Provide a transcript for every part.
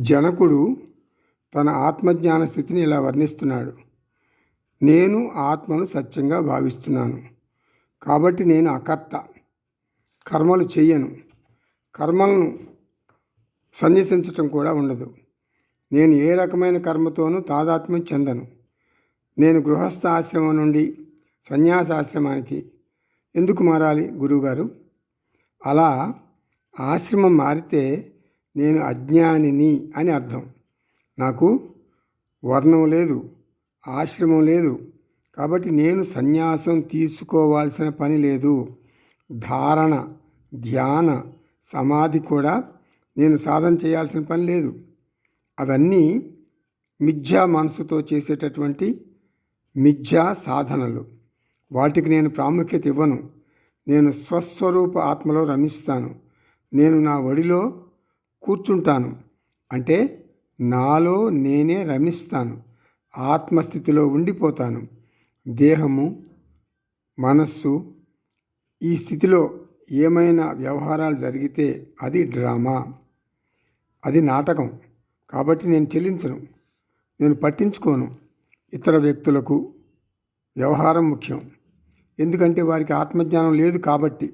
జనకుడు తన ఆత్మజ్ఞాన స్థితిని ఇలా వర్ణిస్తున్నాడు. నేను ఆత్మను సత్యంగా భావిస్తున్నాను. కాబట్టి నేను అకర్త. కర్మలు చెయ్యను. కర్మలను సన్యసించటం కూడా ఉండదు. నేను ఏ రకమైన కర్మతోనూ తాదాత్మ్యం చెందను. నేను గృహస్థ ఆశ్రమం నుండి సన్యాసాశ్రమానికి ఎందుకు మారాలి గురువుగారు? అలా ఆశ్రమం మారితే నేను అజ్ఞానిని అని అర్థం. నాకు వర్ణం లేదు ఆశ్రమం లేదు. కాబట్టి నేను సన్యాసం తీసుకోవాల్సిన పని లేదు. ధారణ ధ్యాన సమాధి కూడా నేను సాధన చేయాల్సిన పని లేదు. అవన్నీ మిథ్యా మనసుతో చేసేటటువంటి మిథ్యా సాధనలు. వాటికి నేను ప్రాముఖ్యత ఇవ్వను. నేను స్వస్వరూప ఆత్మలో రమిస్తాను. నేను నా ఒడిలో కూర్చుంటాను. అంటే నాలో నేనే రమిస్తాను. ఆత్మస్థితిలో ఉండిపోతాను. దేహము మనస్సు ఈ స్థితిలో ఏమైనా వ్యవహారాలు జరిగితే అది డ్రామా. అది నాటకం. కాబట్టి నేను చెల్లించను. నేను పట్టించుకోను. ఇతర వ్యక్తులకు వ్యవహారం ముఖ్యం. ఎందుకంటే వారికి ఆత్మజ్ఞానం లేదు కాబట్టి.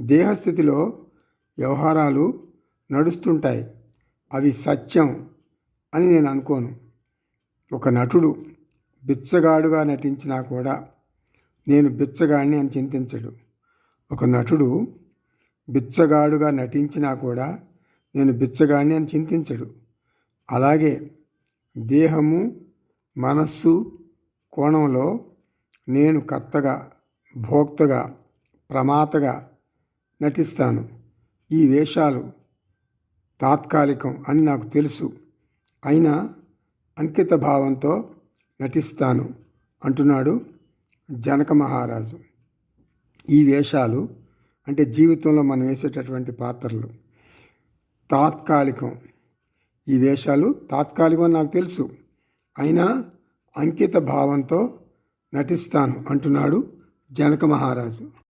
దేహస్థితిలో వ్యవహారాలు నడుస్తుంటాయి. అవి సత్యం అని నేను అనుకోను. ఒక నటుడు బిచ్చగాడుగా నటించినా కూడా నేను బిచ్చగాడిని అని చింతించడు. ఒక నటుడు బిచ్చగాడుగా నటించినా కూడా నేను బిచ్చగాడిని అని చింతించడు. అలాగే దేహము మనస్సు కోణంలో నేను కర్తగా భోక్తగా ప్రమాతగా నటిస్తాను. ఈ వేషాలు తాత్కాలికం అని నాకు తెలుసు. అయినా అంకిత భావంతో నటిస్తాను అంటున్నాడు జనక మహారాజు. ఈ వేషాలు అంటే జీవితంలో మనం వేసేటటువంటి పాత్రలు. తాత్కాలికం. ఈ వేషాలు తాత్కాలికం నాకు తెలుసు. అయినా అంకిత భావంతో నటిస్తాను అంటున్నాడు జనక మహారాజు.